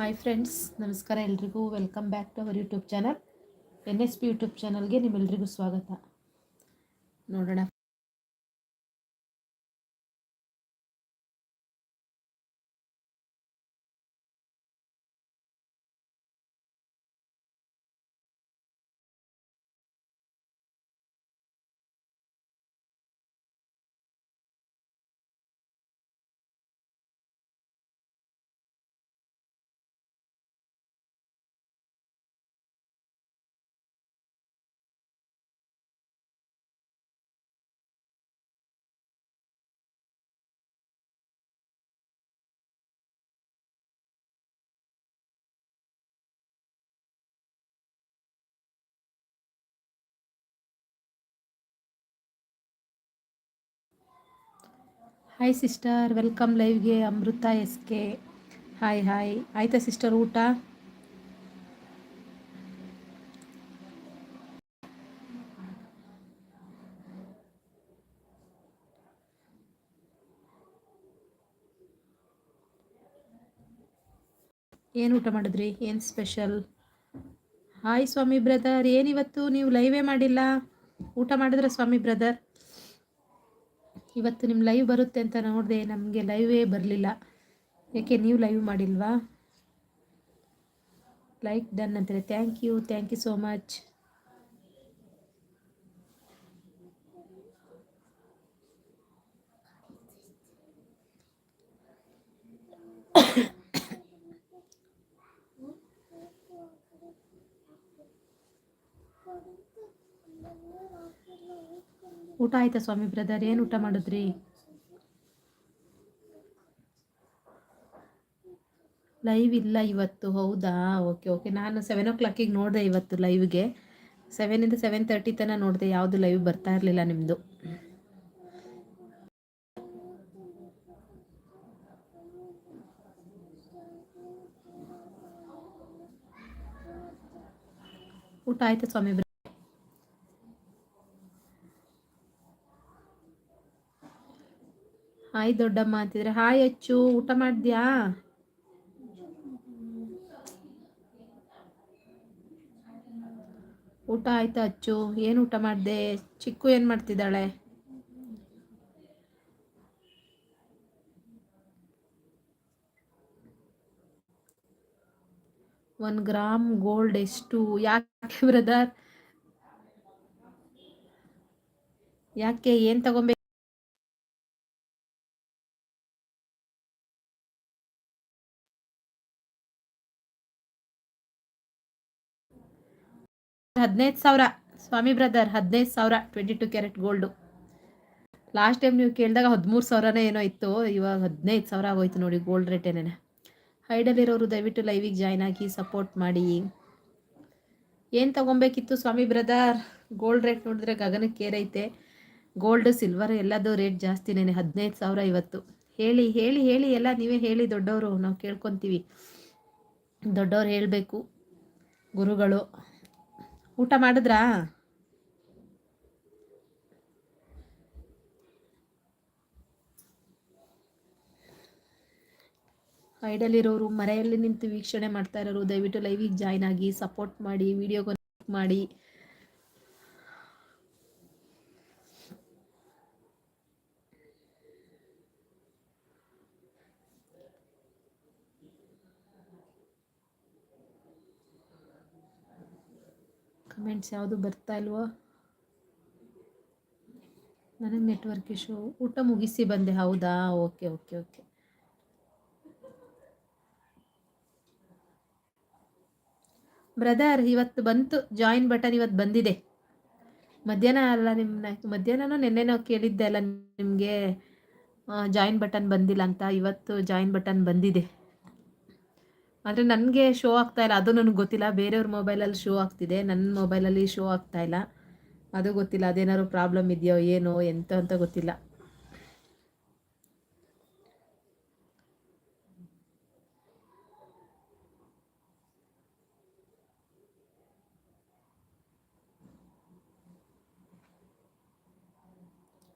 Hi friends ನಮಸ್ಕಾರ, ಎಲ್ರಿಗೂ welcome back to our YouTube channel N S P YouTube ಚಾನಲ್ಗೆ ನಿಮ್ಮೆಲ್ರಿಗೂ ಸ್ವಾಗತ. ನೋಡೋಣ hi sister welcome ಲೈವ್ಗೆ Amrutha S K hi hi ಆಯ್ತಾ ಸಿಸ್ಟರ್ ಊಟ? ಏನು ಊಟ ಮಾಡಿದ್ರಿ? ಏನು ಸ್ಪೆಷಲ್ ಹಾಯ್ ಸ್ವಾಮಿ ಬ್ರದರ್ ಏನಿವತ್ತು ನೀವು ಲೈವೇ ಮಾಡಿಲ್ಲ? ಊಟ ಮಾಡಿದ್ರೆ ಸ್ವಾಮಿ ಬ್ರದರ್ ಇವತ್ತು ನಿಮ್ಮ ಲೈವ್ ಬರುತ್ತೆ ಅಂತ ನೋಡಿದೆ ನಮಗೆ ಲೈವೇ ಬರಲಿಲ್ಲ. ಯಾಕೆ ನೀವು ಲೈವ್ ಮಾಡಿಲ್ವಾ? ಲೈಕ್ ಡನ್ ಅಂತಾರೆ thank you thank you so much ಊಟ ಆಯ್ತಾ ಸ್ವಾಮಿ ಬ್ರದರ್? ಏನು ಊಟ ಮಾಡಿದ್ರಿ? ಲೈವ್ ಇಲ್ಲ ಇವತ್ತು, ಹೌದಾ? ಓಕೆ ಓಕೆ ನಾನು ಸೆವೆನ್ ಓ ಕ್ಲಾಕಿಗೆ ನೋಡಿದೆ ಇವತ್ತು ಲೈವ್ಗೆ ಸೆವೆನಿಂದ ಸೆವೆನ್ ತರ್ಟಿ ತನಕ ನೋಡಿದೆ, ಯಾವುದು ಲೈವ್ ಬರ್ತಾ ಇರಲಿಲ್ಲ ನಿಮ್ಮದು ಊಟ ಆಯ್ತಾ ಸ್ವಾಮಿ ಹಾಯ್ ದೊಡ್ಡಮ್ಮ ಅಂತಿದ್ರೆ, ಹಾಯ್ ಅಚ್ಚು, ಊಟ ಮಾಡಿದ್ಯಾ? ಊಟ ಆಯ್ತಾ ಅಚ್ಚು, ಏನು ಊಟ ಮಾಡಿದೆ? ಚಿಕ್ಕು ಏನು ಮಾಡ್ತಿದ್ದಾಳೆ? ಒನ್ ಗ್ರಾಮ್ ಗೋಲ್ಡ್ ಎಷ್ಟು? ಯಾಕೆ ಬ್ರದರ್? ಯಾಕೆ, ಏನು ತಗೊಂಬೇಕು ಹದಿನೈದು ಸಾವಿರ. ಸ್ವಾಮಿ ಬ್ರದರ್, ಹದಿನೈದು ಸಾವಿರ, twenty two carat gold. Last time ನೀವು ಕೇಳಿದಾಗ ಹದಿಮೂರು ಸಾವಿರನೇ ಏನೋ ಇತ್ತು. ಇವಾಗ ಹದಿನೈದು ಸಾವಿರ ಆಗೋಯ್ತು ನೋಡಿ, ಗೋಲ್ಡ್ ರೇಟ್ ಏನೇನೆ. ಹೈಡಲ್ಲಿರೋರು ದಯವಿಟ್ಟು ಲೈವಿಗೆ ಜಾಯ್ನ್ ಆಗಿ ಸಪೋರ್ಟ್ ಮಾಡಿ. ಏನು ತೊಗೊಬೇಕಿತ್ತು ಸ್ವಾಮಿ ಬ್ರದರ್? ಗೋಲ್ಡ್ ರೇಟ್ ನೋಡಿದ್ರೆ ಗಗನಕ್ಕೆ ಏರೈತೆ ಗೋಲ್ಡ್ ಸಿಲ್ವರ್ ಎಲ್ಲದೂ ರೇಟ್ ಜಾಸ್ತಿನೇ ಹದಿನೈದು ಸಾವಿರ ಇವತ್ತು. ಹೇಳಿ ಹೇಳಿ ಹೇಳಿ, ಎಲ್ಲ ನೀವೇ ಹೇಳಿ ದೊಡ್ಡವರು, ನಾವು ಕೇಳ್ಕೊತೀವಿ. ದೊಡ್ಡವ್ರು ಹೇಳಬೇಕು ಗುರುಗಳು. ಊಟ ಮಾಡಿದ್ರಾ? ಐಡಲ್ಲಿರೋರು ಮರೆಯಲ್ಲಿ ನಿಂತು ವೀಕ್ಷಣೆ ಮಾಡ್ತಾ ಇರೋರು, ದಯವಿಟ್ಟು ಲೈವಿಗೆ ಜಾಯ್ನ್ ಆಗಿ ಸಪೋರ್ಟ್ ಮಾಡಿ ವಿಡಿಯೋ ಮಾಡಿ. ಕಮೆಂಟ್ಸ್ ಯಾವುದು ಬರ್ತಾ ಇಲ್ವೋ? ನನಗೆ ನೆಟ್ವರ್ಕ್ ಇಶ್ಯೂ ಊಟ ಮುಗಿಸಿ ಬಂದೆ. ಹೌದಾ? ಓಕೆ ಓಕೆ ಓಕೆ ಬ್ರದರ್ ಇವತ್ತು ಬಂತು. ಜಾಯಿನ್ ಬಟನ್ ಇವತ್ತು ಬಂದಿದೆ. ಮಧ್ಯಾಹ್ನ ಅಲ್ಲ ನಿಮ್ಮ ನಿನ್ನೆ ನಾವು ಕೇಳಿದ್ದೆ ಅಲ್ಲ ನಿಮಗೆ ಜಾಯಿನ್ ಬಟನ್ ಬಂದಿಲ್ಲ ಅಂತ. ಇವತ್ತು ಜಾಯಿನ್ ಬಟನ್ ಬಂದಿದೆ. ಆದರೆ ನನಗೆ ಶೋ ಆಗ್ತಾ ಇಲ್ಲ. ಅದು ನನಗೆ ಗೊತ್ತಿಲ್ಲ. ಬೇರೆಯವ್ರ ಮೊಬೈಲಲ್ಲಿ ಶೋ ಆಗ್ತಿದೆ. ನನ್ನ ಮೊಬೈಲಲ್ಲಿ ಶೋ ಆಗ್ತಾ ಇಲ್ಲ. ಅದು ಗೊತ್ತಿಲ್ಲ. ಅದೇನಾದ್ರು ಪ್ರಾಬ್ಲಮ್ ಇದೆಯೋ ಏನೋ ಎಂತ ಅಂತ ಗೊತ್ತಿಲ್ಲ.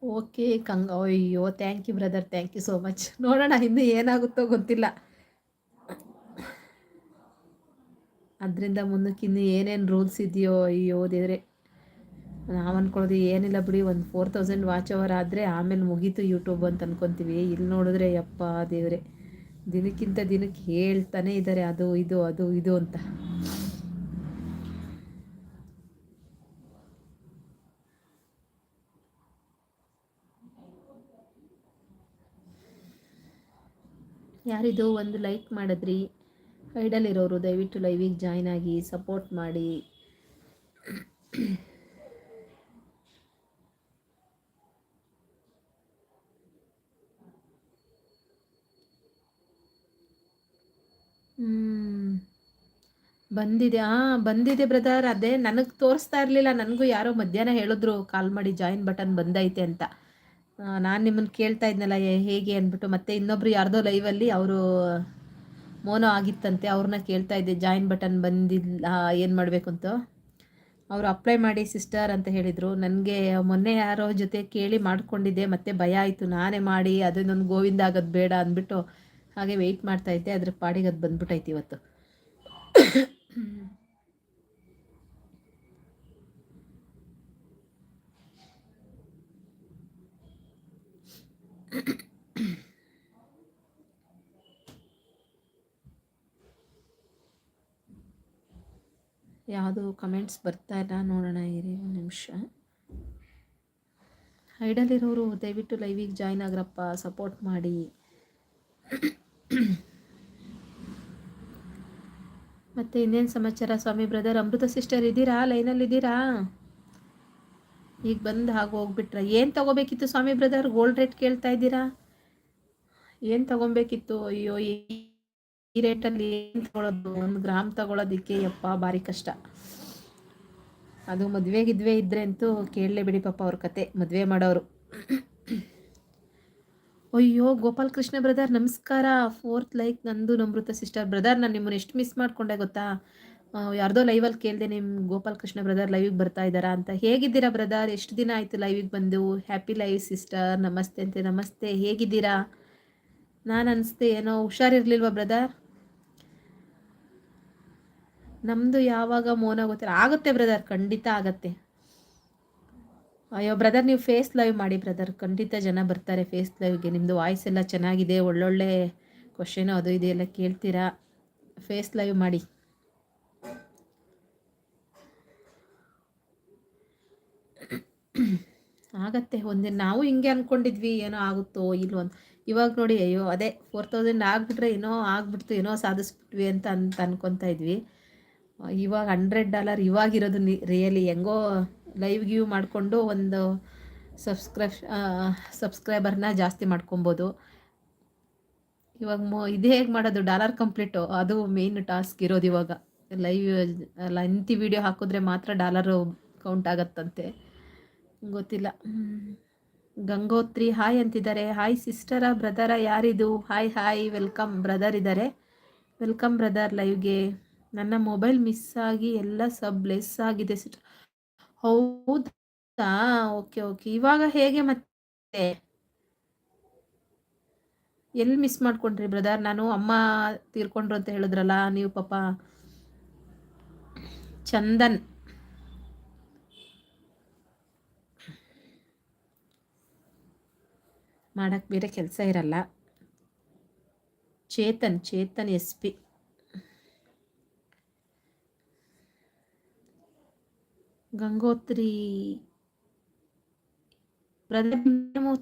ಓಕೆ ಕಂಗ ಅಯ್ಯೋ thank you brother thank you so much ನೋಡೋಣ, ಇನ್ನು ಏನಾಗುತ್ತೋ ಗೊತ್ತಿಲ್ಲ. ಅದರಿಂದ ಮುಂದಕ್ಕೆ ಇನ್ನು ಏನೇನು ರೂಲ್ಸ್ ಇದೆಯೋ ಅಯ್ಯೋ ಓದಿದರೆ ನಾವು ಅಂದ್ಕೊಳ್ಳೋದು ಏನಿಲ್ಲ ಬಿಡಿ, ಒಂದು ಫೋರ್ ತೌಸಂಡ್ ವಾಚ್ ಅವರ್ ಆದರೆ ಆಮೇಲೆ ಮುಗೀತು ಯೂಟ್ಯೂಬ್ ಅಂತ ಅಂದ್ಕೊತೀವಿ ಇಲ್ಲಿ ನೋಡಿದ್ರೆ ಯಪ್ಪ ದೇವ್ರೆ. ದಿನಕ್ಕಿಂತ ದಿನಕ್ಕೆ ಹೇಳ್ತಾನೆ ಇದ್ದಾರೆ ಅದು, ಇದು ಅದು, ಇದು ಅಂತ. ಯಾರಿದು ಒಂದು ಲೈಕ್ ಮಾಡಿದ್ರಿ? ಇರೋರು ದಯವಿಟ್ಟು ಲೈವಿಗೆ ಜಾಯ್ನ್ ಆಗಿ ಸಪೋರ್ಟ್ ಮಾಡಿ. ಬಂದಿದೆ. ಹಾಂ ಬಂದಿದೆ ಬ್ರದರ್. ಅದೇ ನನಗೆ ತೋರಿಸ್ತಾ ಇರಲಿಲ್ಲ. ನನಗೂ ಯಾರೋ ಮಧ್ಯಾಹ್ನ ಹೇಳಿದ್ರು, ಕಾಲ್ ಮಾಡಿ ಜಾಯಿನ್ ಬಟನ್ ಬಂದೈತೆ ಅಂತ. ನಾನು ನಿಮ್ಮನ್ನು ಕೇಳ್ತಾ ಇದ್ನಲ್ಲ ಹೇಗೆ? ಅಂದ್ಬಿಟ್ಟು ಮತ್ತೆ ಇನ್ನೊಬ್ರು ಯಾರ್ದೋ ಲೈವಲ್ಲಿ, ಅವರು ಮೋನೋ ಆಗಿತ್ತಂತೆ, ಅವ್ರನ್ನ ಕೇಳ್ತಾ ಇದ್ದೆ, ಜಾಯಿನ್ ಬಟನ್ ಬಂದಿಲ್ಲ, ಏನು ಮಾಡಬೇಕು ಅಂತ. ಅವರು ಅಪ್ಲೈ ಮಾಡಿ, ಸಿಸ್ಟರ್ ಅಂತ ಹೇಳಿದರು. ನನಗೆ ಮೊನ್ನೆ ಯಾರೋ ಜೊತೆ ಕೇಳಿ ಮಾಡ್ಕೊಂಡಿದ್ದೆ, ಮತ್ತೆ ಭಯ ಆಯಿತು. ನಾನೇ ಮಾಡಿ ಅದನ್ನೊಂದು ಗೋವಿಂದ ಆಗೋದು ಬೇಡ ಅಂದ್ಬಿಟ್ಟು ಹಾಗೆ ವೆಯ್ಟ್ ಮಾಡ್ತಾಯಿದ್ದೆ ಅದ್ರ ಪಾಡಿಗೆ ಅದು ಬಂದ್ಬಿಟ್ಟೈತೆ ಇವತ್ತು. ಯಾವುದು ಕಮೆಂಟ್ಸ್ ಬರ್ತಾ ಇಲ್ಲ ನೋಡೋಣ ಇರಿ ಒಂದು ನಿಮಿಷ. ಐಡಲಿರೋರು ದಯವಿಟ್ಟು ಲೈವಿಗೆ ಜಾಯ್ನ್ ಆಗ್ರಪ್ಪ ಸಪೋರ್ಟ್ ಮಾಡಿ. ಮತ್ತು ಇನ್ನೇನು ಸಮಾಚಾರ? ಸ್ವಾಮಿ ಬ್ರದರ್ ಅಮೃತ ಸಿಸ್ಟರ್ ಇದ್ದೀರಾ? ಲೈನಲ್ಲಿದ್ದೀರಾ ಈಗ ಬಂದು ಹಾಗೆ ಹೋಗ್ಬಿಟ್ರೆ. ಏನು ತೊಗೋಬೇಕಿತ್ತು ಸ್ವಾಮಿ ಬ್ರದರ್ ಗೋಲ್ಡ್ ರೇಟ್ ಕೇಳ್ತಾ ಇದ್ದೀರಾ? ಏನು ತೊಗೊಬೇಕಿತ್ತು? ಅಯ್ಯೋ ಈ ರೇಟಲ್ಲಿ ಏನು ತಗೊಳ್ಳೋದು ಒಂದು ಗ್ರಾಮ್ ತಗೊಳ್ಳೋದಕ್ಕೆ ಯಪ್ಪ, ಭಾರಿ ಕಷ್ಟ. ಅದು ಮದುವೆ ಗಿದ್ವೆ ಇದ್ರೆ ಅಂತೂ ಕೇಳಲೇ ಬಿಡಿ ಪಾಪ ಅವ್ರ ಕತೆ. ಮದುವೆ ಮಾಡೋರು. ಅಯ್ಯೋ ಗೋಪಾಲ್ ಕೃಷ್ಣ ಬ್ರದರ್, ನಮಸ್ಕಾರ. ಫೋರ್ತ್ ಲೈಕ್ ನಂದು ನಮೃತ ಸಿಸ್ಟರ್. ಬ್ರದರ್, ನಾನು ನಿಮ್ಮನ್ನು ಎಷ್ಟು ಮಿಸ್ ಮಾಡ್ಕೊಂಡೆ ಗೊತ್ತಾ? ಯಾರ್ದೋ ಲೈವಲ್ಲಿ ಕೇಳಿದೆ ನಿಮ್ಮ ಗೋಪಾಲ್ ಕೃಷ್ಣ ಬ್ರದರ್ ಲೈವಿಗೆ ಬರ್ತಾ ಇದ್ದಾರಾ ಅಂತ. ಹೇಗಿದ್ದೀರಾ ಬ್ರದರ್? ಎಷ್ಟು ದಿನ ಆಯಿತು ಲೈವಿಗೆ ಬಂದು? ಹ್ಯಾಪಿ ಲೈವ್ ಸಿಸ್ಟರ್ ನಮಸ್ತೆ ಅಂತೆ, ನಮಸ್ತೆ. ಹೇಗಿದ್ದೀರಾ? ನಾನು ಅನಿಸ್ತೆ ಏನೋ ಹುಷಾರಿರ್ಲಿಲ್ವಾ ಬ್ರದರ್? ನಮ್ಮದು ಯಾವಾಗ ಮೋನ ಗೊತ್ತಿಲ್ಲ. ಆಗುತ್ತೆ ಬ್ರದರ್ ಖಂಡಿತ ಆಗತ್ತೆ. ಅಯ್ಯೋ ಬ್ರದರ್ ನೀವು ಫೇಸ್ ಲೈವ್ ಮಾಡಿ ಬ್ರದರ್ ಖಂಡಿತ ಜನ ಬರ್ತಾರೆ ಫೇಸ್ ಲೈವ್ಗೆ ನಿಮ್ಮದು ವಾಯ್ಸ್ ಎಲ್ಲ ಚೆನ್ನಾಗಿದೆ, ಒಳ್ಳೊಳ್ಳೆ ಕ್ವಶನು ಅದು ಇದು ಎಲ್ಲ ಕೇಳ್ತೀರಾ? ಫೇಸ್ ಲೈವ್ ಮಾಡಿ. ಆಗತ್ತೆ, ಒಂದಿನ ನಾವು ಹಿಂಗೆ ಅಂದ್ಕೊಂಡಿದ್ವಿ ಏನೋ ಆಗುತ್ತೋ ಇಲ್ವೋ ಇವಾಗ ನೋಡಿ, ಅಯ್ಯೋ, ಅದೇ ಫೋರ್ ತೌಸಂಡ್ ಆಗಿಬಿಟ್ರೆ, ಏನೋ ಆಗ್ಬಿಡ್ತು, ಏನೋ ಸಾಧಿಸ್ಬಿಟ್ವಿ ಅಂತ ಅಂತ ಅನ್ಕೊತಾ ಇದ್ವಿ. ಇವಾಗ ಹಂಡ್ರೆಡ್ ಡಾಲರ್ ಇವಾಗಿರೋದು ನಿ ರಿಯಲಿ ಹೆಂಗೋ ಲೈವ್ ಗಿವ್ ಮಾಡಿಕೊಂಡು ಒಂದು ಸಬ್ಸ್ಕ್ರೈಬ್ ಸಬ್ಸ್ಕ್ರೈಬರ್ನ ಜಾಸ್ತಿ ಮಾಡ್ಕೊಬೋದು. ಇವಾಗ ಮೊ ಇದು ಹೇಗೆ ಮಾಡೋದು? ಡಾಲರ್ ಕಂಪ್ಲೀಟು ಅದು ಮೇನ್ ಟಾಸ್ಕ್ ಇರೋದು ಇವಾಗ. ಲೈವ್ ಲೆಂತಿ ವಿಡಿಯೋ ಹಾಕಿದ್ರೆ ಮಾತ್ರ ಡಾಲರು ಕೌಂಟ್ ಆಗತ್ತಂತೆ. ಗೊತ್ತಿಲ್ಲ. ಗಂಗೋತ್ರಿ ಹಾಯ್ ಅಂತಿದ್ದಾರೆ. ಹಾಯ್ ಸಿಸ್ಟರ ಬ್ರದರ ಯಾರಿದು? ಹಾಯ್ ಹಾಯ್ ವೆಲ್ಕಮ್ ಬ್ರದರ್ ಇದ್ದಾರೆ. ವೆಲ್ಕಮ್ ಬ್ರದರ್ ಲೈವ್ಗೆ ನನ್ನ ಮೊಬೈಲ್ ಮಿಸ್ ಆಗಿ ಎಲ್ಲ ಸಬ್ ಲೆಸ್ ಆಗಿದೆ ಸಿಸ್ಟರ್. ಹೌದಾ? Okay okay. ಇವಾಗ ಹೇಗೆ ಮತ್ತೆ? ಎಲ್ಲಿ ಮಿಸ್ ಮಾಡ್ಕೊಂಡ್ರಿ ಬ್ರದರ್? ನಾನು ಅಮ್ಮ ತೀರ್ಕೊಂಡ್ರು ಅಂತ ಹೇಳಿದ್ರಲ್ಲ, ನೀವು ಪಾಪ ಚಂದನ್. ಮಾಡಕ್ ಬೇರೆ ಕೆಲಸ ಇರಲ್ಲ. Chetan Chetan S P. Gangotri. Pradeep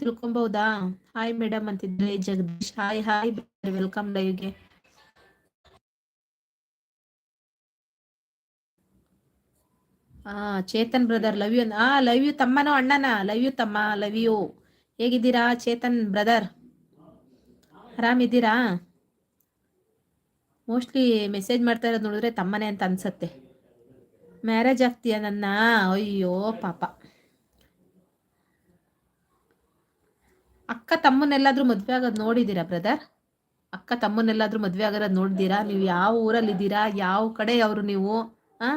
ತಿಳ್ಕೊಬಹುದಾ ಹಾಯ್ ಮೇಡಮ್ ಅಂತಿದ್ರೆ. ಜಗದೀಶ್ ಹಾಯ್ ಹಾಯ್ ವೆಲ್ಕಮ್ ಲೈವ್ಗೆ ಹಾ ಚೇತನ್ ಬ್ರದರ್ ಲವ್ ಯು ಆ ಲವ್ ಯು ತಮ್ಮನೋ ಅಣ್ಣನ? ಲವ್ ಯು ತಮ್ಮ ಲವ್ ಯು ಹೇಗಿದ್ದೀರಾ ಚೇತನ್ ಬ್ರದರ್ ಆರಾಮಿದ್ದೀರಾ ಮೋಸ್ಟ್ಲಿ ಮೆಸೇಜ್ ಮಾಡ್ತಾ ಇರೋದು ನೋಡಿದ್ರೆ ತಮ್ಮನೇ ಅಂತ ಅನ್ಸತ್ತೆ. ಮ್ಯಾರೇಜ್ ಆಗ್ತೀಯ ನನ್ನ ಅಯ್ಯೋ, ಪಾಪ. ಅಕ್ಕ ತಮ್ಮನ್ನೆಲ್ಲಾದ್ರೂ ಮದ್ವೆ ಆಗೋದು ನೋಡಿದ್ದೀರಾ ಬ್ರದರ್ ಅಕ್ಕ ತಮ್ಮನ್ನೆಲ್ಲಾದ್ರೂ ಮದ್ವೆ ಆಗೋದು ನೋಡಿದ್ದೀರಾ ನೀವು ಯಾವ ಊರಲ್ಲಿ ಇದ್ದೀರಾ ಯಾವ ಕಡೆ ಅವರು ನೀವು? ಆ?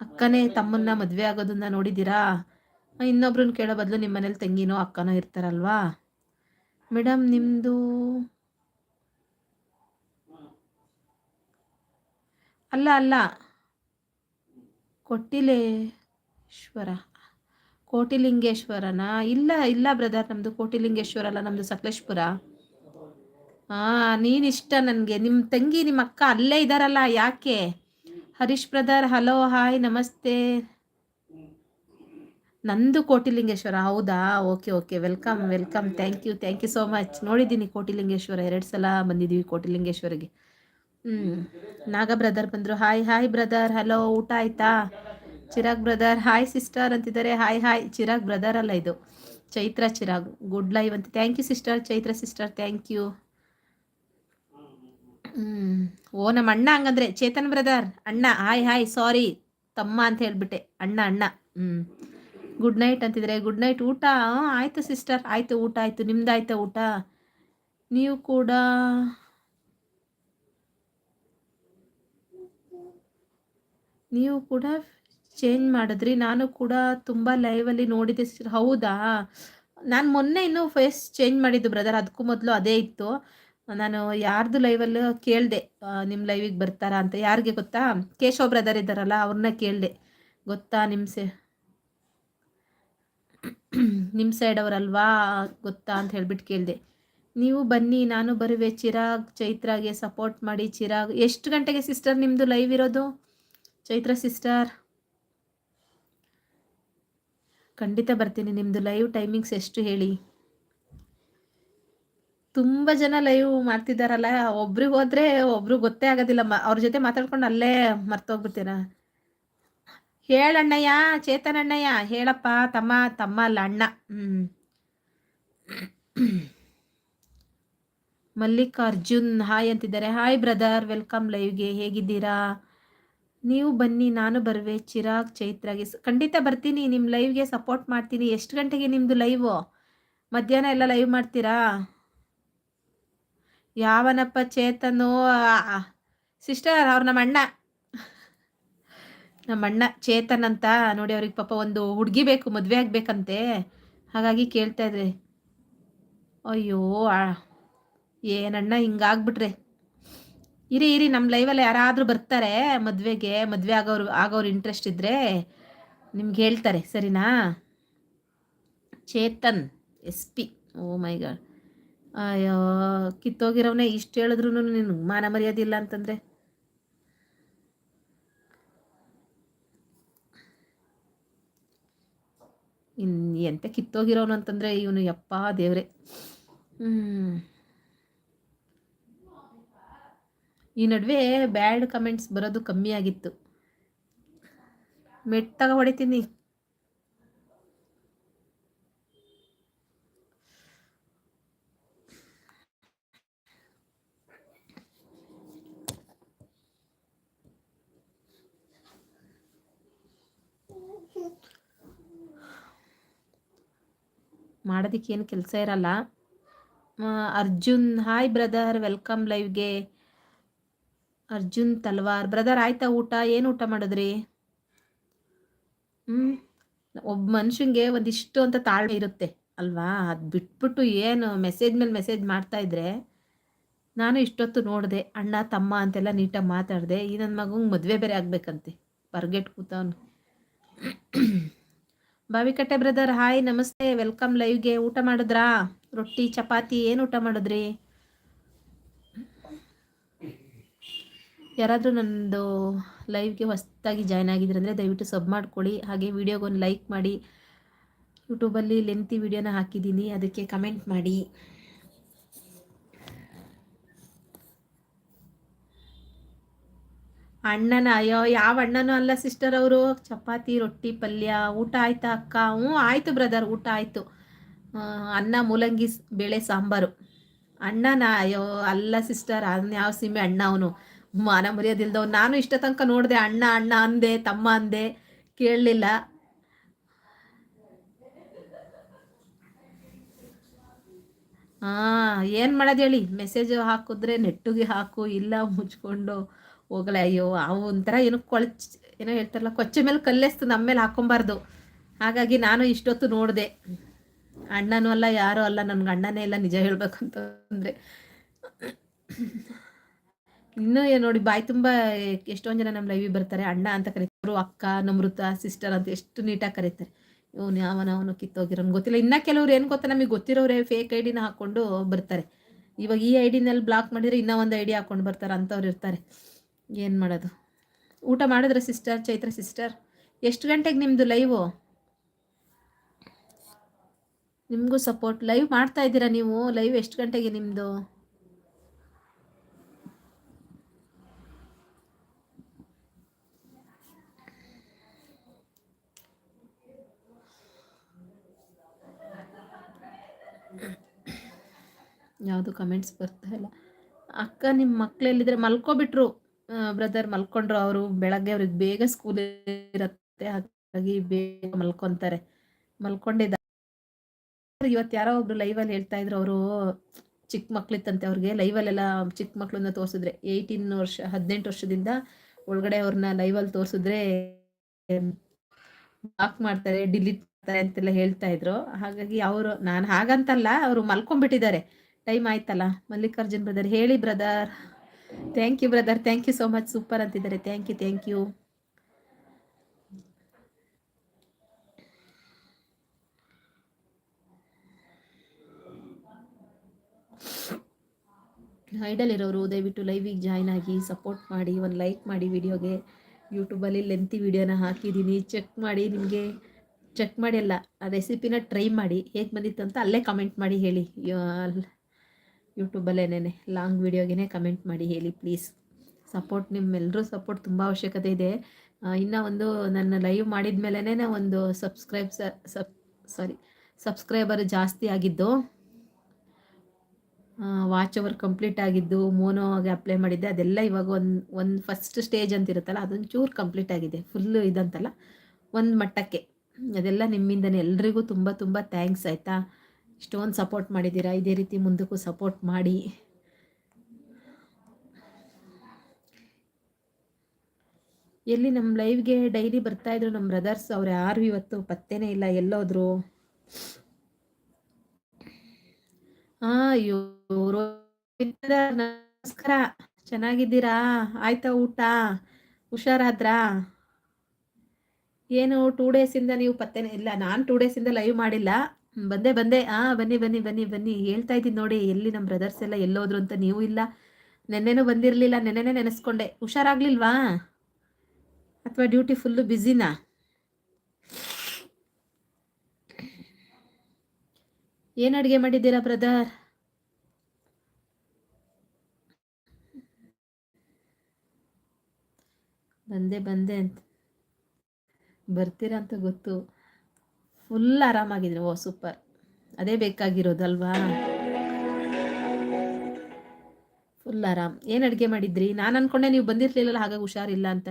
ಅಕ್ಕನೇ ತಮ್ಮನ್ನ ಮದ್ವೆ ಆಗೋದನ್ನ ನೋಡಿದ್ದೀರಾ? ಇನ್ನೊಬ್ರನ್ನ ಕೇಳೋ ಬದಲು ನಿಮ್ಮ ಮನೇಲಿ ತಂಗಿನೋ ಅಕ್ಕನೋ ಇರ್ತಾರಲ್ವಾ? ಮೇಡಮ್ ನಿಮ್ಮದು ಅಲ್ಲ ಅಲ್ಲ. ಕೊಟ್ಟಿಲೇಶ್ವರ ಕೋಟಿಲಿಂಗೇಶ್ವರನಾ? ಇಲ್ಲ ಇಲ್ಲ ಬ್ರದರ್ ನಮ್ಮದು ಕೋಟಿಲಿಂಗೇಶ್ವರ ಅಲ್ಲ ನಮ್ಮದು ಸಕಲೇಶ್ಪುರ. ಹಾಂ ನೀನಿಷ್ಟ ನನಗೆ. ನಿಮ್ಮ ತಂಗಿ ನಿಮ್ಮ ಅಕ್ಕ ಅಲ್ಲೇ ಇದ್ದಾರಲ್ಲ ಯಾಕೆ? ಹರೀಶ್ ಬ್ರದರ್ ಹಲೋ ಹಾಯ್ ನಮಸ್ತೆ. ನಂದು ಕೋಟಿಲಿಂಗೇಶ್ವರ, ಹೌದಾ? Okay okay welcome welcome thank you thank you so much ನೋಡಿದ್ದೀನಿ ಕೋಟಿಲಿಂಗೇಶ್ವರ, ಎರಡು ಸಲ ಬಂದಿದ್ದೀವಿ ಕೋಟಿಲಿಂಗೇಶ್ವರಿಗೆ. ಹ್ಞೂ ನಾಗ ಬ್ರದರ್ ಬಂದರು ಹಾಯ್ ಹಾಯ್ ಬ್ರದರ್ ಹಲೋ ಊಟ ಆಯ್ತಾ? ಚಿರಾಗ್ ಬ್ರದರ್ ಹಾಯ್ ಸಿಸ್ಟರ್ ಅಂತಿದ್ದಾರೆ. ಹಾಯ್ ಹಾಯ್ ಚಿರಾಗ್ ಬ್ರದರ್ ಅಲ್ಲ ಇದು. ಚೈತ್ರ ಚಿರಾಗ್. ಗುಡ್ ಲೈವ್ ಅಂತ. Thank you sister Chaitra sister thank you ಹ್ಞೂ ಓ, ನಮ್ಮ ಅಣ್ಣ ಹಂಗಂದ್ರೆ, ಚೇತನ್ ಬ್ರದರ್ ಅಣ್ಣ ಹಾಯ್ ಹಾಯ್ ಸಾರಿ ತಮ್ಮ ಅಂತ ಹೇಳ್ಬಿಟ್ಟೆ. ಅಣ್ಣ ಅಣ್ಣ. ಹ್ಞೂ ಗುಡ್ ನೈಟ್ ಅಂತಿದ್ರೆ ಗುಡ್ ನೈಟ್ ಊಟ? ಆಯಿತು ಸಿಸ್ಟರ್ ಆಯಿತು, ಊಟ ಆಯಿತು. ನಿಮ್ದು ಊಟ? ನೀವು ಕೂಡ ನೀವು ಕೂಡ ಚೇಂಜ್ ಮಾಡಿದ್ರಿ. ನಾನು ಕೂಡ ತುಂಬ ಲೈವಲ್ಲಿ ನೋಡಿದೆ ಸರ್ ಹೌದಾ? ನಾನು ಮೊನ್ನೆ ಇನ್ನೂ ಫೇಸ್ ಚೇಂಜ್ ಮಾಡಿದ್ದು ಬ್ರದರ್ ಅದಕ್ಕೂ ಮೊದಲು ಅದೇ ಇತ್ತು. ನಾನು ಯಾರ್ದು ಲೈವಲ್ಲಿ ಕೇಳಿದೆ ನಿಮ್ಮ ಲೈವಿಗೆ ಬರ್ತಾರಾ ಅಂತ. ಯಾರಿಗೆ ಗೊತ್ತಾ? ಕೇಶವ ಬ್ರದರ್ ಇದ್ದಾರಲ್ಲ, ಅವ್ರನ್ನ ಕೇಳಿದೆ. ಗೊತ್ತಾ ನಿಮ್ಮ ಸೆ ನಿಮ್ಮ ಸೈಡ್ ಅವರಲ್ವಾ ಗೊತ್ತಾ ಅಂತ ಹೇಳ್ಬಿಟ್ಟು ಕೇಳಿದೆ. ನೀವು ಬನ್ನಿ, ನಾನು ಬರುವೆ ಚಿರಾಗ್ ಚೈತ್ರಾಗೆ ಸಪೋರ್ಟ್ ಮಾಡಿ ಚಿರಾಗ್. ಎಷ್ಟು ಗಂಟೆಗೆ ಸಿಸ್ಟರ್ ನಿಮ್ಮದು ಲೈವ್ ಇರೋದು? ಚೈತ್ರ ಸಿಸ್ಟರ್ ಖಂಡಿತ ಬರ್ತೀನಿ ನಿಮ್ಮದು ಲೈವ್ ಟೈಮಿಂಗ್ಸ್ ಎಷ್ಟು ಹೇಳಿ. ತುಂಬ ಜನ ಲೈವ್ ಮಾಡ್ತಿದ್ದಾರಲ್ಲ ಒಬ್ರಿಗೆ ಹೋದ್ರೆ ಒಬ್ರು ಗೊತ್ತೇ ಆಗೋದಿಲ್ಲ ಅವ್ರ ಜೊತೆ ಮಾತಾಡ್ಕೊಂಡು ಅಲ್ಲೇ ಮರ್ತೋಗ್ಬಿಡ್ತೀರ? ಹೇಳಣ್ಣಯ್ಯ ಚೇತನಣ್ಣಯ್ಯ ಹೇಳಪ್ಪ, ತಮ್ಮ ತಮ್ಮ ಅಲ್ಲ ಅಣ್ಣ. ಮಲ್ಲಿಕಾರ್ಜುನ್, ಹಾಯ್ ಅಂತಿದ್ದಾರೆ. ಹಾಯ್ ಬ್ರದರ್ ವೆಲ್ಕಮ್ ಲೈವ್ಗೆ ಹೇಗಿದ್ದೀರಾ? ನೀವು ಬನ್ನಿ, ನಾನು ಬರುವೆ ಚಿರಾಗ್ ಚೈತ್ರಾಗೆ. ಖಂಡಿತ ಬರ್ತೀನಿ ನಿಮ್ಮ ಲೈವ್ಗೆ ಸಪೋರ್ಟ್ ಮಾಡ್ತೀನಿ. ಎಷ್ಟು ಗಂಟೆಗೆ ನಿಮ್ಮದು ಲೈವು ಮಧ್ಯಾಹ್ನ ಎಲ್ಲ ಲೈವ್ ಮಾಡ್ತೀರಾ? ಯಾವನಪ್ಪ ಚೇತನು? ಸಿಸ್ಟರ್ ಅವ್ರು ನಮ್ಮ ಅಣ್ಣ. ನಮ್ಮ ಅಣ್ಣ ಚೇತನ್ ಅಂತ. ನೋಡಿ, ಅವ್ರಿಗೆ ಪಾಪ ಒಂದು ಹುಡುಗಿ ಬೇಕು, ಮದುವೆ ಆಗ್ಬೇಕಂತೆ. ಹಾಗಾಗಿ ಕೇಳ್ತಾ ಇದ್ರಿ. ಅಯ್ಯೋ ಏನಣ್ಣ ಹಿಂಗಾಗ್ಬಿಟ್ರೆ. ಇರಿ ಇರಿ ನಮ್ಮ ಲೈವಲ್ಲಿ ಯಾರಾದರೂ ಬರ್ತಾರೆ ಮದುವೆಗೆ, ಮದುವೆ ಆಗೋರು ಆಗೋರು ಇಂಟ್ರೆಸ್ಟ್ ಇದ್ದರೆ ನಿಮ್ಗೆ ಹೇಳ್ತಾರೆ, ಸರಿನಾ? Chetan, S P. Oh my god. ಅಯ್ಯೋ ಕಿತ್ತೋಗಿರೋನೇ ಇಷ್ಟು ಹೇಳಿದ್ರು ನೀನು, ಮಾನ ಮರ್ಯಾದಿಲ್ಲ ಅಂತಂದರೆ. ಇನ್ನು ಎಂತ ಕಿತ್ತೋಗಿರೋನು ಅಂತಂದರೆ ಇವನು ಯಪ್ಪ ದೇವ್ರೆ. ಹ್ಞೂ ಈ ನಡುವೆ ಬ್ಯಾಡ್ ಕಮೆಂಟ್ಸ್ ಬರೋದು ಕಮ್ಮಿ ಆಗಿತ್ತು. ಮೆಟ್ಟಾಗ ಹೊಡಿತೀನಿ. ಮಾಡೋದಕ್ಕೆ ಏನು ಕೆಲಸ ಇರಲ್ಲ. ಅರ್ಜುನ್ ಹಾಯ್ ಬ್ರದರ್ ವೆಲ್ಕಮ್ ಲೈವ್ಗೆ ಅರ್ಜುನ್, ತಲ್ವಾರ್, ಬ್ರದರ್ ಆಯ್ತಾ ಊಟ? ಏನು ಊಟ ಮಾಡಿದ್ರಿ? ಹ್ಞೂ ಒಬ್ಬ ಮನುಷ್ಯಂಗೆ ಒಂದಿಷ್ಟು ಅಂತ ತಾಳ್ಮೆ ಇರುತ್ತೆ, ಅಲ್ವಾ? ಅದು ಬಿಟ್ಬಿಟ್ಟು ಏನು ಮೆಸೇಜ್ ಮೇಲೆ ಮೆಸೇಜ್ ಮಾಡ್ತಾ ಇದ್ರೆ ನಾನು ಇಷ್ಟೊತ್ತು ನೋಡಿದೆ, ಅಣ್ಣ, ತಮ್ಮ ಅಂತೆಲ್ಲ ನೀಟಾಗಿ ಮಾತಾಡಿದೆ, ಈ ನನ್ನ ಮಗಂಗೆ ಮದುವೆ ಬೇರೆ ಆಗ್ಬೇಕಂತೆ, ಬರ್ಗೆಟ್ ಕೂತವನು. ಬಾವಿಕಟ್ಟೆ ಬ್ರದರ್, ಹಾಯ್, ನಮಸ್ತೆ, ವೆಲ್ಕಮ್ ಲೈವ್ಗೆ. ಊಟ ಮಾಡಿದ್ರಾ? ರೊಟ್ಟಿ, ಚಪಾತಿ, ಏನು ಊಟ ಮಾಡಿದ್ರಿ? ಯಾರಾದರೂ ನನ್ನದು ಲೈವ್ಗೆ ಹೊಸದಾಗಿ ಜಾಯ್ನ್ ಆಗಿದ್ರೆ ಅಂದರೆ ದಯವಿಟ್ಟು ಸಬ್ ಮಾಡ್ಕೊಳ್ಳಿ. ಹಾಗೆ ವಿಡಿಯೋಗೊಂದು ಲೈಕ್ ಮಾಡಿ. ಯೂಟ್ಯೂಬಲ್ಲಿ ಲೆಂತಿ ವಿಡಿಯೋನ ಹಾಕಿದ್ದೀನಿ. ಅದಕ್ಕೆ ಕಮೆಂಟ್ ಮಾಡಿ. ಅಣ್ಣನ, ಅಯ್ಯೋ, ಯಾವ ಅಣ್ಣನೂ ಅಲ್ಲ ಸಿಸ್ಟರ್ ಅವರು. ಚಪಾತಿ, ರೊಟ್ಟಿ, ಪಲ್ಯ. ಊಟ ಆಯ್ತಾ ಅಕ್ಕ? ಹ್ಞೂ, ಆಯಿತು ಬ್ರದರ್ ಊಟ ಆಯಿತು. ಅನ್ನ, ಮೂಲಂಗಿ ಬೇಳೆ, ಸಾಂಬಾರು. ಅಣ್ಣನ, ಅಯ್ಯೋ, ಅಲ್ಲ ಸಿಸ್ಟರ್ ಯಾವ ಸೀಮೆ ಅಣ್ಣ ಅವನು. ಮಾನ ಮರ್ಯಾದಿಲ್ದವ್ ನಾನು ಇಷ್ಟ ತನಕ ನೋಡಿದೆ, ಅಣ್ಣ ಅಣ್ಣ ಅಂದೆ, ತಮ್ಮ ಅಂದೆ, ಕೇಳಲಿಲ್ಲ. ಹಾಂ ಏನು ಮಾಡೋದು ಹೇಳಿ? ಮೆಸೇಜ್ ಹಾಕಿದ್ರೆ ನೆಟ್ಟಿಗೆ ಹಾಕು, ಇಲ್ಲ ಮುಚ್ಕೊಂಡು ಹೋಗ್ಲೆ. ಅಯ್ಯೋ, ಅವು ಒಂಥರ ಏನು ಕೊಳಚ್, ಏನೋ ಹೇಳ್ತಾರಲ್ಲ, ಕೊಚ್ಚೆ ಮೇಲೆ ಕಲ್ಲೆಸ್ತು ನಮ್ಮ ಮೇಲೆ ಹಾಕೊಬಾರ್ದು. ಹಾಗಾಗಿ ನಾನು ಇಷ್ಟೊತ್ತು ನೋಡಿದೆ. ಅಣ್ಣನೂ ಅಲ್ಲ, ಯಾರೂ ಅಲ್ಲ, ನನ್ಗೆ ಅಣ್ಣನೇ ಇಲ್ಲ, ನಿಜ ಹೇಳ್ಬೇಕು ಅಂತಂದರೆ ಇನ್ನೂ ನೋಡಿ, ಬಾಯಿ ತುಂಬ ಎಷ್ಟೊಂದು ಜನ ನಮ್ಮ ಲೈವಿಗೆ ಬರ್ತಾರೆ. ಅಣ್ಣ ಅಂತ ಕರೀತಾರೆ, ಅಕ್ಕ ನಮೃತ ಸಿಸ್ಟರ್ ಅಂತ ಎಷ್ಟು ನೀಟಾಗಿ ಕರೀತಾರೆ. ಇವನು ಯಾವನ ಅವನು ಕಿತ್ತೋಗಿರೋನು ಗೊತ್ತಿಲ್ಲ. ಇನ್ನ ಕೆಲವ್ರು ಏನು ಗೊತ್ತಾ ನಮಗೆ ಗೊತ್ತಿರೋರೇ ಫೇಕ್ ಐ ಡಿನ ಹಾಕ್ಕೊಂಡು ಬರ್ತಾರೆ. ಇವಾಗ ಈ ಐ ಡಿನಲ್ಲಿ ಬ್ಲಾಕ್ ಮಾಡಿದರೆ ಇನ್ನೂ ಒಂದು ಐ ಡಿ ಹಾಕ್ಕೊಂಡು ಬರ್ತಾರೆ ಅಂತವ್ರು ಇರ್ತಾರೆ. ಏನು ಮಾಡೋದು? ಊಟ ಮಾಡಿದ್ರೆ ಸಿಸ್ಟರ್ ಚೈತ್ರ ಸಿಸ್ಟರ್ ಎಷ್ಟು ಗಂಟೆಗೆ ನಿಮ್ಮದು ಲೈವು ನಿಮಗೂ ಸಪೋರ್ಟ್ ಲೈವ್ ಮಾಡ್ತಾ ಇದ್ದೀರಾ ನೀವು? ಲೈವ್ ಎಷ್ಟು ಗಂಟೆಗೆ ನಿಮ್ಮದು ಯಾವುದು ಕಮೆಂಟ್ಸ್ ಬರ್ತಾ ಇಲ್ಲ. ಅಕ್ಕ ನಿಮ್ಮ ಮಕ್ಕಳೆಲ್ಲಿದ್ರೆ ಮಲ್ಕೊಬಿಟ್ರು. ಬ್ರದರ್ ಮಲ್ಕೊಂಡ್ರು ಅವರು ಬೆಳಗ್ಗೆ ಅವ್ರಿಗೆ ಬೇಗ ಸ್ಕೂಲ್ ಇರತ್ತೆ, ಹಾಗಾಗಿ ಬೇಗ ಮಲ್ಕೊತಾರೆ. ಮಲ್ಕೊಂಡಿದ್ದ ಇವತ್ತು ಯಾರೋ ಒಬ್ರು ಲೈವಲ್ಲಿ ಹೇಳ್ತಾ ಇದ್ರು, ಅವರು ಚಿಕ್ಕ ಮಕ್ಳಿತ್ತಂತೆ ಅವ್ರಿಗೆ. ಲೈವಲ್ಲೆಲ್ಲ ಚಿಕ್ಕ ಮಕ್ಳನ್ನ ತೋರಿಸಿದ್ರೆ ಏಯ್ಟೀನ್ ವರ್ಷ, ಹದಿನೆಂಟು ವರ್ಷದಿಂದ ಒಳಗಡೆ ಅವ್ರನ್ನ ಲೈವಲ್ಲಿ ತೋರಿಸಿದ್ರೆ ಬ್ಲಾಕ್ ಮಾಡ್ತಾರೆ ಡಿಲೀಟ್ ಮಾಡ್ತಾರೆ ಅಂತೆಲ್ಲ ಹೇಳ್ತಾ ಇದ್ರು. ಹಾಗಾಗಿ ಅವರು, ನಾನು ಹಾಗಂತಲ್ಲ, ಅವರು ಮಲ್ಕೊಂಡ್ಬಿಟ್ಟಿದ್ದಾರೆ. ಟೈಮ್ ಆಯ್ತಲ್ಲ? ಮಲ್ಲಿಕಾರ್ಜುನ್ ಬ್ರದರ್ ಹೇಳಿ brother thank you brother thank you so much super ಅಂತಿದ್ದಾರೆ. Thank you thank you idle ಇರೋರು, ದಯವಿಟ್ಟು ಲೈವಿಗೆ ಜಾಯ್ನ್ ಆಗಿ ಸಪೋರ್ಟ್ ಮಾಡಿ, ಒಂದು ಲೈಕ್ ಮಾಡಿ ವಿಡಿಯೋಗೆ ಯೂಟ್ಯೂಬಲ್ಲಿ ಲೆಂತಿ ವಿಡಿಯೋನ ಹಾಕಿದ್ದೀನಿ ಚೆಕ್ ಮಾಡಿ, ನಿಮಗೆ ಚೆಕ್ ಮಾಡಿ ಅಲ್ಲ, ಆ ರೆಸಿಪಿನ ಟ್ರೈ ಮಾಡಿ. ಹೇಗೆ ಬಂದಿತ್ತು ಅಂತ ಅಲ್ಲೇ ಕಮೆಂಟ್ ಮಾಡಿ ಹೇಳಿ. ಯೂಟ್ಯೂಬಲ್ಲೇನೆ ಲಾಂಗ್ ವೀಡಿಯೋಗೇ ಕಮೆಂಟ್ ಮಾಡಿ ಹೇಳಿ ಪ್ಲೀಸ್ ಸಪೋರ್ಟ್ ನಿಮ್ಮೆಲ್ಲರೂ ಸಪೋರ್ಟ್ ತುಂಬ ಅವಶ್ಯಕತೆ ಇದೆ. ಇನ್ನು ಒಂದು ನನ್ನ ಲೈವ್ ಮಾಡಿದ ಮೇಲೇ ಒಂದು ಸಬ್ಸ್ಕ್ರೈಬ್ ಸಬ್ ಸಾರಿ ಸಬ್ಸ್ಕ್ರೈಬರ್ ಜಾಸ್ತಿ ಆಗಿದ್ದು ವಾಚ್ ಅವರ್ ಕಂಪ್ಲೀಟ್ ಆಗಿದ್ದು ಮೋನೋಗೆ ಅಪ್ಲೈ ಮಾಡಿದ್ದೆ. ಅದೆಲ್ಲ ಇವಾಗ ಒಂದು ಒಂದು ಫಸ್ಟ್ ಸ್ಟೇಜ್ ಅಂತ ಇರುತ್ತಲ್ಲ, ಅದೊಂದು ಚೂರು ಕಂಪ್ಲೀಟ್ ಆಗಿದೆ. ಫುಲ್ಲು ಇದಂತಲ್ಲ. ಒಂದು ಮಟ್ಟಕ್ಕೆ. ಅದೆಲ್ಲ ನಿಮ್ಮಿಂದನೇ ಎಲ್ರಿಗೂ ತುಂಬ ತುಂಬ ಥ್ಯಾಂಕ್ಸ್ ಆಯಿತಾ? ಇಷ್ಟೊಂದು ಸಪೋರ್ಟ್ ಮಾಡಿದ್ದೀರಾ? ಇದೇ ರೀತಿ ಮುಂದಕ್ಕೂ ಸಪೋರ್ಟ್ ಮಾಡಿ. ಎಲ್ಲಿ ನಮ್ಮ ಲೈವ್ಗೆ ಡೈಲಿ ಬರ್ತಾಯಿದ್ರು ನಮ್ಮ ಬ್ರದರ್ಸ್ ಅವ್ರು ಯಾರು ಇವತ್ತು, ಪತ್ತೇನೇ ಇಲ್ಲ, ಎಲ್ಲೋದ್ರು. ನಮಸ್ಕಾರ. ಚೆನ್ನಾಗಿದ್ದೀರಾ? ಆಯ್ತಾ ಊಟ? ಹುಷಾರಾದ್ರಾ? ಏನು ಟೂ ಡೇಸಿಂದ ನೀವು ಪತ್ತೆನೇ ಇಲ್ಲ, ನಾನು ಟೂ ಡೇಸಿಂದ ಲೈವ್ ಮಾಡಿಲ್ಲ. ಬಂದೆ ಬಂದೆ. ಆ, ಬನ್ನಿ ಬನ್ನಿ ಬನ್ನಿ ಬನ್ನಿ. ಹೇಳ್ತಾ ಇದ್ದೀನಿ ನೋಡಿ, ಎಲ್ಲಿ ನಮ್ಮ ಬ್ರದರ್ಸ್ ಎಲ್ಲ ಎಲ್ಲೋದ್ರು ಅಂತ ನೀವು ಇಲ್ಲ. ನೆನ್ನೆನೂ ಬಂದಿರಲಿಲ್ಲ, ನೆನ್ನೆನೇ ನೆನೆಸ್ಕೊಂಡೆ. ಹುಷಾರಾಗ್ಲಿಲ್ವಾ? ಅಥವಾ ಡ್ಯೂಟಿ ಫುಲ್ಲು ಬ್ಯುಸಿನಾ ಏನು ಅಡುಗೆ ಮಾಡಿದ್ದೀರಾ ಬ್ರದರ್ ಬಂದೆ ಬಂದೆ ಅಂತ. ಬರ್ತೀರಾ ಅಂತ ಗೊತ್ತು. ಫುಲ್ ಆರಾಮಾಗಿದ್ದೀನಿ. ಓ ಸೂಪರ್ ಅದೇ ಬೇಕಾಗಿರೋದಲ್ವಾ? ಫುಲ್ ಆರಾಮ್. ಏನು ಅಡುಗೆ ಮಾಡಿದ್ರಿ? ನಾನು ಅನ್ಕೊಂಡೆ ನೀವು ಬಂದಿರಲಿಲ್ಲಲ್ಲ, ಹಾಗಾಗಿ ಹುಷಾರಿಲ್ಲ ಅಂತ.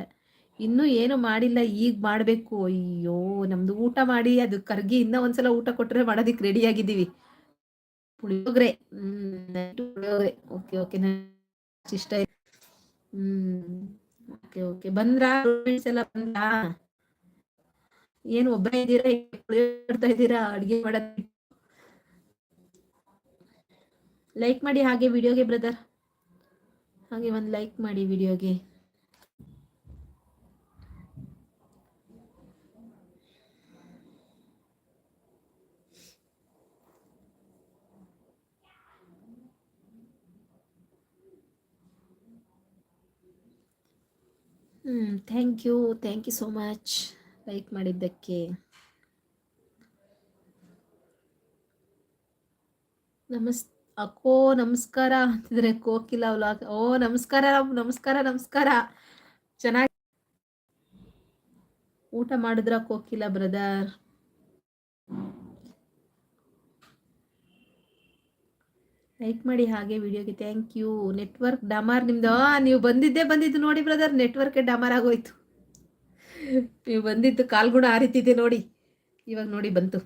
ಇನ್ನೂ ಏನು ಮಾಡಿಲ್ಲ, ಈಗ ಮಾಡಬೇಕು. ಅಯ್ಯೋ, ನಮ್ದು ಊಟ ಮಾಡಿ, ಅದು ಕರ್ಗಿ ಇನ್ನೂ ಒಂದ್ಸಲ ಊಟ ಕೊಟ್ಟರೆ ಮಾಡೋದಕ್ಕೆ ರೆಡಿಯಾಗಿದ್ದೀವಿ ಪುಳಿಯೋಗ್ರೆ. ಪುಳಿಯೋಗ್ರೆ. ಓಕೆ ಓಕೆ ಇಷ್ಟ ಹ್ಞೂ ಓಕೆ ಓಕೆ ಬಂದ್ರಾ? ಬಂದ್ರಾ? ಏನು ಒಬ್ಬ ಇದ್ದೀರಾ ಮಾಡ್ತಾ ಇದ್ದೀರಾ, ಅಡ್ಗೆ ಮಾಡೋದ್ ಲೈಕ್ ಮಾಡಿ ಹಾಗೆ ವಿಡಿಯೋಗೆ ಬ್ರದರ್ ಹಾಗೆ ಒಂದು ಲೈಕ್ ಮಾಡಿ ವಿಡಿಯೋಗೆ ಹ್ಞೂ thank you thank you so much like ಮಾಡಿದ್ದಕ್ಕೆ. ನಮಸ್ ಅಕ್ಕೋ ನಮಸ್ಕಾರ ಅಂತಿದ್ರೆ ಕೋಕಿಲ ವ್ಲಾಗ್. ಓ ನಮಸ್ಕಾರ ನಮಸ್ಕಾರ ನಮಸ್ಕಾರ. ಚೆನ್ನಾಗಿ ಊಟ ಮಾಡಿದ್ರ ಕೋಕಿಲ ಬ್ರದರ್? ಲೈಕ್ ಮಾಡಿ ಹಾಗೆ ವಿಡಿಯೋಗೆ ಥ್ಯಾಂಕ್ ಯು ನೆಟ್ವರ್ಕ್ ಡಮಾರ್ ನಿಮ್ದು. ನೀವು ಬಂದಿದ್ದೇ ಬಂದಿದ್ದು ನೋಡಿ ಬ್ರದರ್. ನೆಟ್ವರ್ಕ್ ಡಮಾರ್ ಆಗೋಯ್ತು. ನೀವು ಬಂದಿದ್ದು ಕಾಲ್ಗುಣ ಆ ರೀತಿ ಇದೆ ನೋಡಿ. ಇವಾಗ ನೋಡಿ ಬಂತು.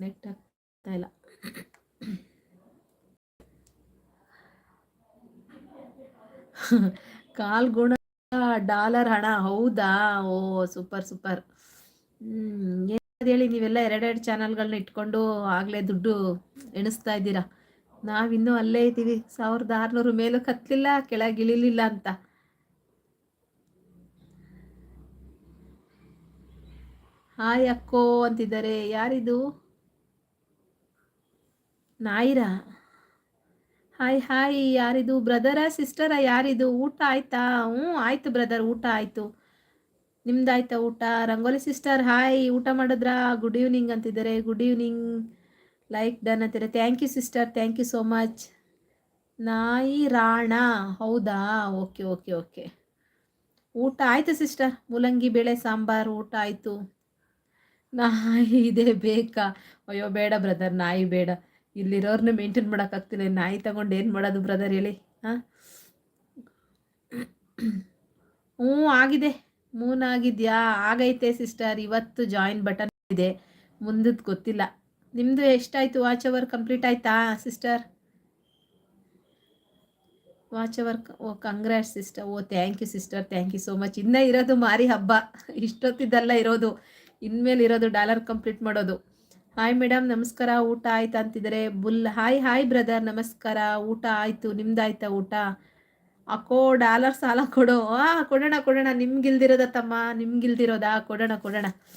ನೆಟ್ ಆಗ್ತಾ ಇಲ್ಲ. ಕಾಲ್ಗುಣ ಡಾಲರ್ ಹಣ. ಹೌದಾ? ಓ, ಸೂಪರ್ ಸೂಪರ್. ಹ್ಮ್ ಹೇಳಿ ನೀವೆಲ್ಲ ಎರಡೆರಡು ಚಾನಲ್ಗಳನ್ನ ಇಟ್ಕೊಂಡು ಆಗಲೇ ದುಡ್ಡು ಎಣಿಸ್ತಾ ಇದ್ದೀರಾ? ನಾವಿನ್ನೂ ಅಲ್ಲೇ ಇದ್ದೀವಿ. ಸಾವಿರದ ಆರುನೂರು ಮೇಲೂ ಕತ್ತಲಿಲ್ಲ ಕೆಳಗೆ ಇಳಿಲಿಲ್ಲ ಅಂತ. ಹಾಯ್ ಅಕ್ಕೋ ಅಂತಿದ್ದಾರೆ. ಯಾರಿದು? ನಾಯಿರಾ? Hi hi. ಯಾರಿದು? ಬ್ರದರಾ, ಸಿಸ್ಟರಾ? ಯಾರಿದು? ಊಟ ಆಯ್ತಾ? ಹ್ಞೂ, ಆಯ್ತು ಬ್ರದರ್, ಊಟ ಆಯ್ತು. ನಿಮ್ದಾಯ್ತಾ ಊಟ? ರಂಗೋಲಿ ಸಿಸ್ಟರ್ ಹಾಯ್ ಊಟ ಮಾಡಿದ್ರಾ? ಗುಡ್ ಈವ್ನಿಂಗ್ ಅಂತಿದ್ದಾರೆ. ಗುಡ್ ಈವ್ನಿಂಗ್ ಲೈಕ್ ಡನ್ ಅಂತಿದ್ದಾರೆ. Thank you sister thank you so much ನಾಯಿ ರಾಣ. ಹೌದಾ? ಓಕೆ ಓಕೆ ಓಕೆ ಊಟ ಆಯಿತು ಸಿಸ್ಟರ್ ಮೂಲಂಗಿ ಬೇಳೆ, ಸಾಂಬಾರು, ಊಟ ಆಯಿತು. ನಾಯಿ ಇದೆ ಬೇಕಾ? ಅಯ್ಯೋ, ಬೇಡ ಬ್ರದರ್ ನಾಯಿ ಬೇಡ. ಇಲ್ಲಿರೋರ್ನ ಮೇಂಟೈನ್ ಮಾಡೋಕ್ಕಾಗ್ತಿಲ್ಲ ನಾಯಿ ತಗೊಂಡು ಏನು ಮಾಡೋದು ಬ್ರದರ್ ಹೇಳಿ, ಹಾಂ? ಹ್ಞೂ ಆಗಿದೆ. ಮೂನ್ ಆಗಿದೆಯಾ? ಆಗೈತೆ ಸಿಸ್ಟರ್ ಇವತ್ತು ಜಾಯಿನ್ ಬಟನ್ ಇದೆ. ಮುಂದದ್ದು ಗೊತ್ತಿಲ್ಲ. ನಿಮ್ಮದು ಎಷ್ಟಾಯಿತು? ವಾಚ್ ಅವರ್ ಕಂಪ್ಲೀಟ್ ಆಯ್ತಾ sister watch hour oh congrat sister oh thank you sister thank you so much ಇನ್ನೂ ಇರೋದು ಮಾರಿ ಹಬ್ಬ. ಇಷ್ಟೊತ್ತಿದ್ದಲ್ಲ ಇರೋದು. ಇನ್ಮೇಲೆ ಇರೋದು ಡಾಲರ್ ಕಂಪ್ಲೀಟ್ ಮಾಡೋದು. ಹಾಯ್ ಮೇಡಮ್ ನಮಸ್ಕಾರ. ಊಟ ಆಯ್ತಾ ಅಂತಿದ್ದಾರೆ ಬುಲ್ ಹಾಯ್ ಹಾಯ್ ಬ್ರದರ್ ನಮಸ್ಕಾರ. ಊಟ ಆಯಿತು. ನಿಮ್ದಾಯ್ತಾ ಊಟ? ಅಕ್ಕೋ ಡಾಲರ್ ಸಾಲ ಕೊಡೋ ಆ ಕೊಡೋಣ ಕೊಡೋಣ ನಿಮ್ಗಿಲ್ದಿರೋದ ತಮ್ಮ ನಿಮ್ಗಿಲ್ದಿರೋದಾ ಕೊಡೋಣ ಕೊಡೋಣ.